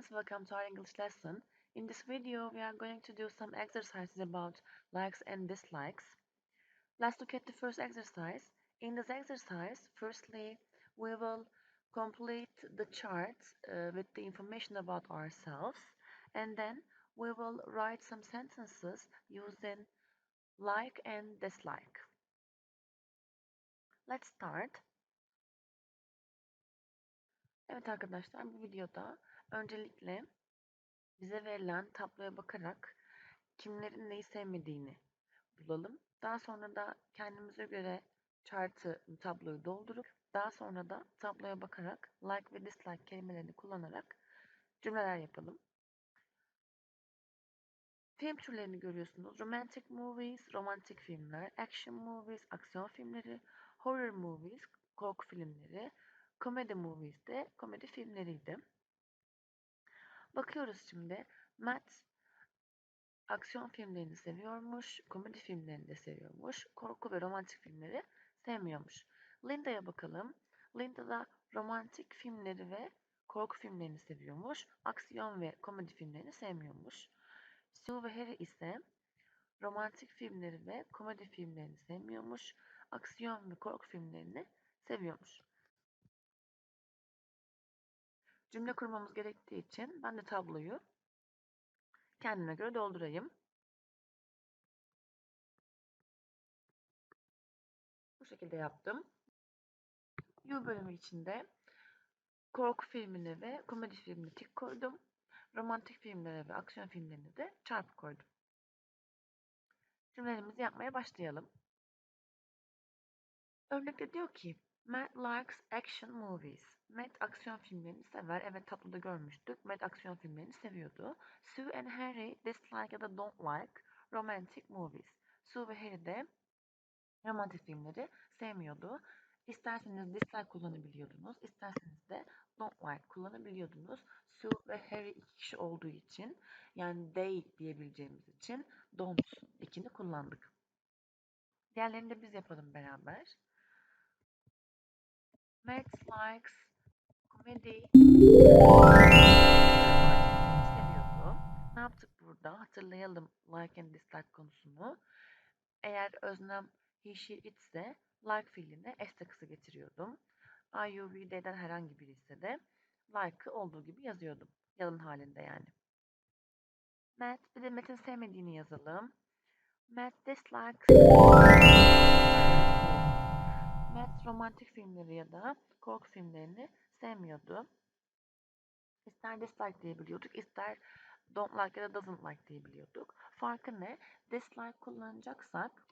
friends, welcome to our English lesson. In this video, we are going to do some exercises about likes and dislikes. Let's look at the first exercise. In this exercise, firstly, we will complete the chart uh, with the information about ourselves and then we will write some sentences using like and dislike. Let's start. Evet arkadaşlar bu videoda öncelikle bize verilen tabloya bakarak kimlerin neyi sevmediğini bulalım. Daha sonra da kendimize göre chartı, tabloyu doldurup daha sonra da tabloya bakarak like ve dislike kelimelerini kullanarak cümleler yapalım. Film türlerini görüyorsunuz. Romantic movies, romantik filmler, action movies, aksiyon filmleri, horror movies, korku filmleri, Comedy movies de komedi filmleriydi. Bakıyoruz şimdi. Matt aksiyon filmlerini seviyormuş, komedi filmlerini de seviyormuş, korku ve romantik filmleri sevmiyormuş. Linda'ya bakalım. Linda da romantik filmleri ve korku filmlerini seviyormuş, aksiyon ve komedi filmlerini sevmiyormuş. Sue ve Harry ise romantik filmleri ve komedi filmlerini sevmiyormuş, aksiyon ve korku filmlerini seviyormuş. Cümle kurmamız gerektiği için ben de tabloyu kendime göre doldurayım. Bu şekilde yaptım. You bölümü içinde korku filmini ve komedi filmini tik koydum. Romantik filmlere ve aksiyon filmlerini de çarpı koydum. Cümlelerimizi yapmaya başlayalım. Örnekte diyor ki Matt likes action movies. Matt aksiyon filmlerini sever. Evet tabloda görmüştük. Matt aksiyon filmlerini seviyordu. Sue and Harry dislike ya da don't like romantic movies. Sue ve Harry de romantik filmleri sevmiyordu. İsterseniz dislike kullanabiliyordunuz. isterseniz de don't like kullanabiliyordunuz. Sue ve Harry iki kişi olduğu için yani they diyebileceğimiz için don't ikini kullandık. Diğerlerini de biz yapalım beraber. Matt likes comedy. seviyordu. Ne yaptık burada? Hatırlayalım like and dislike konusunu. Eğer öznem he, she, ise like fiiline s takısı getiriyordum. I, you, we, they'den herhangi biri ise de like'ı olduğu gibi yazıyordum. Yalın halinde yani. Matt, bir de Matt'in sevmediğini yazalım. Matt dislikes Matt romantik filmleri ya da korku filmlerini sevmiyordu. İster dislike diyebiliyorduk, ister don't like ya da doesn't like diyebiliyorduk. Farkı ne? Dislike kullanacaksak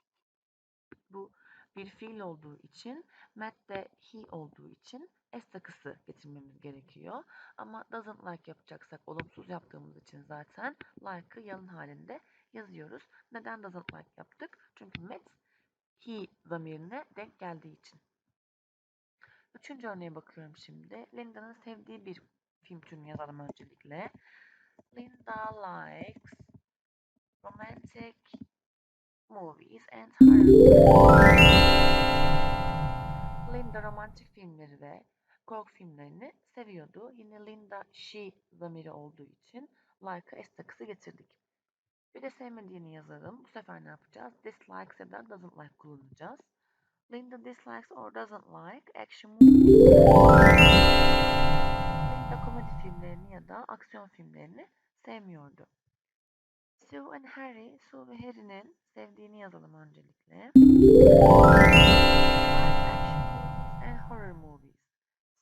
bu bir fiil olduğu için, Matt de he olduğu için s takısı getirmemiz gerekiyor. Ama doesn't like yapacaksak olumsuz yaptığımız için zaten like'ı yalın halinde yazıyoruz. Neden doesn't like yaptık? Çünkü Matt he zamirine denk geldiği için. Üçüncü örneğe bakıyorum şimdi. Linda'nın sevdiği bir film türünü yazalım öncelikle. Linda likes romantic movies and horror. Linda romantik filmleri ve korku filmlerini seviyordu. Yine Linda she zamiri olduğu için like'a s takısı getirdik. Bir de sevmediğini yazalım. Bu sefer ne yapacağız? Dislikes ya da doesn't like kullanacağız. Linda dislikes or doesn't like action. Linda komedi filmlerini ya da aksiyon filmlerini sevmiyordu. Sue and Harry, Sue ve Harry'nin sevdiğini yazalım öncelikle. And horror movies.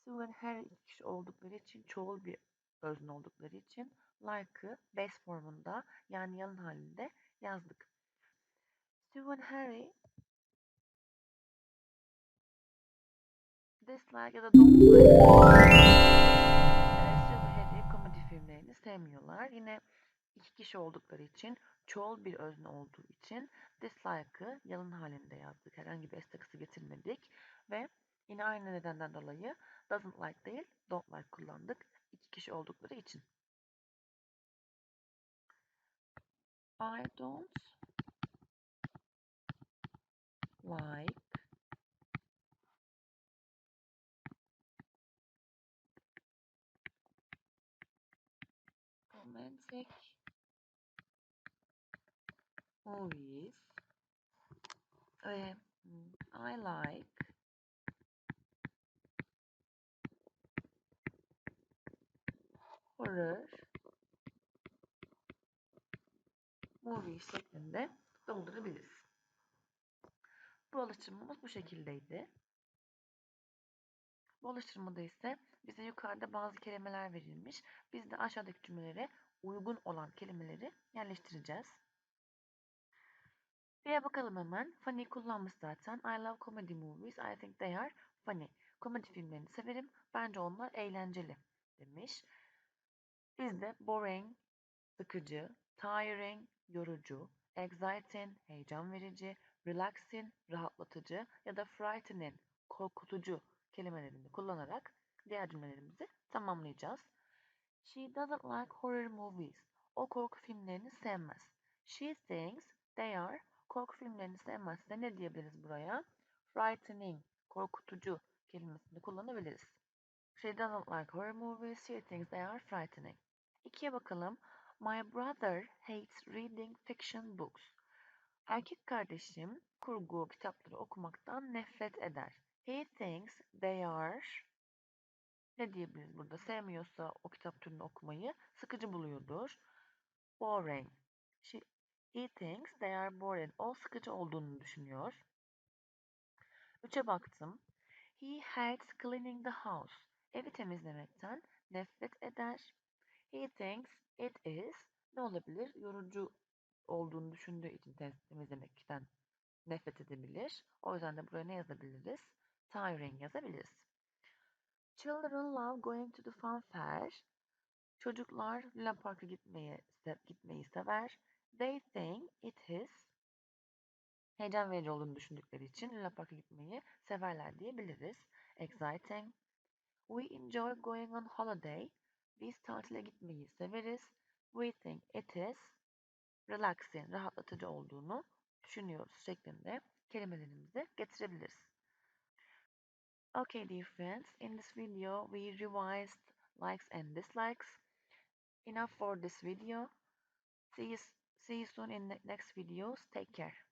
Sue and Harry iki kişi oldukları için, çoğul bir özne oldukları için like'ı base formunda yani yalın halinde yazdık. And Harry dislike ya da don't like Harry komedi filmlerini sevmiyorlar. Yine iki kişi oldukları için, çoğul bir özne olduğu için dislike'ı yalın halinde yazdık. Herhangi bir s takısı getirmedik ve yine aynı nedenden dolayı doesn't like değil, don't like kullandık. İki kişi oldukları için. I don't like romantic movies I like horror movies şeklinde doldurabiliriz. Bu alıştırmamız bu şekildeydi. Bu alıştırmada ise bize yukarıda bazı kelimeler verilmiş. Biz de aşağıdaki cümlelere uygun olan kelimeleri yerleştireceğiz. Bir bakalım hemen. Funny kullanmış zaten. I love comedy movies. I think they are funny. Komedi filmlerini severim. Bence onlar eğlenceli demiş. Biz de boring, sıkıcı, tiring, yorucu, exciting, heyecan verici, relaxing, rahatlatıcı ya da frightening, korkutucu kelimelerini kullanarak diğer cümlelerimizi tamamlayacağız. She doesn't like horror movies. O korku filmlerini sevmez. She thinks they are korku filmlerini sevmezse ne diyebiliriz buraya? Frightening, korkutucu kelimesini kullanabiliriz. She doesn't like horror movies. She thinks they are frightening. İkiye bakalım. My brother hates reading fiction books. Erkek kardeşim kurgu kitapları okumaktan nefret eder. He thinks they are ne diyebiliriz burada? Sevmiyorsa o kitap türünü okumayı sıkıcı buluyordur. Boring. She, he thinks they are boring. O sıkıcı olduğunu düşünüyor. Üçe baktım. He hates cleaning the house. Evi temizlemekten nefret eder. He thinks it is ne olabilir? Yorucu olduğunu düşündüğü için temizlemekten nefret edebilir. O yüzden de buraya ne yazabiliriz? Tiring yazabiliriz. Children love going to the fun fair. Çocuklar Luna Park'a gitmeyi, gitmeyi sever. They think it is heyecan verici olduğunu düşündükleri için Luna Park'a gitmeyi severler diyebiliriz. Exciting. We enjoy going on holiday. Biz tatile gitmeyi severiz. We think it is relaxing, rahatlatıcı olduğunu düşünüyoruz şeklinde kelimelerimizi getirebiliriz. Okay, dear friends, in this video we revised likes and dislikes. Enough for this video. See you, see you soon in the next videos. Take care.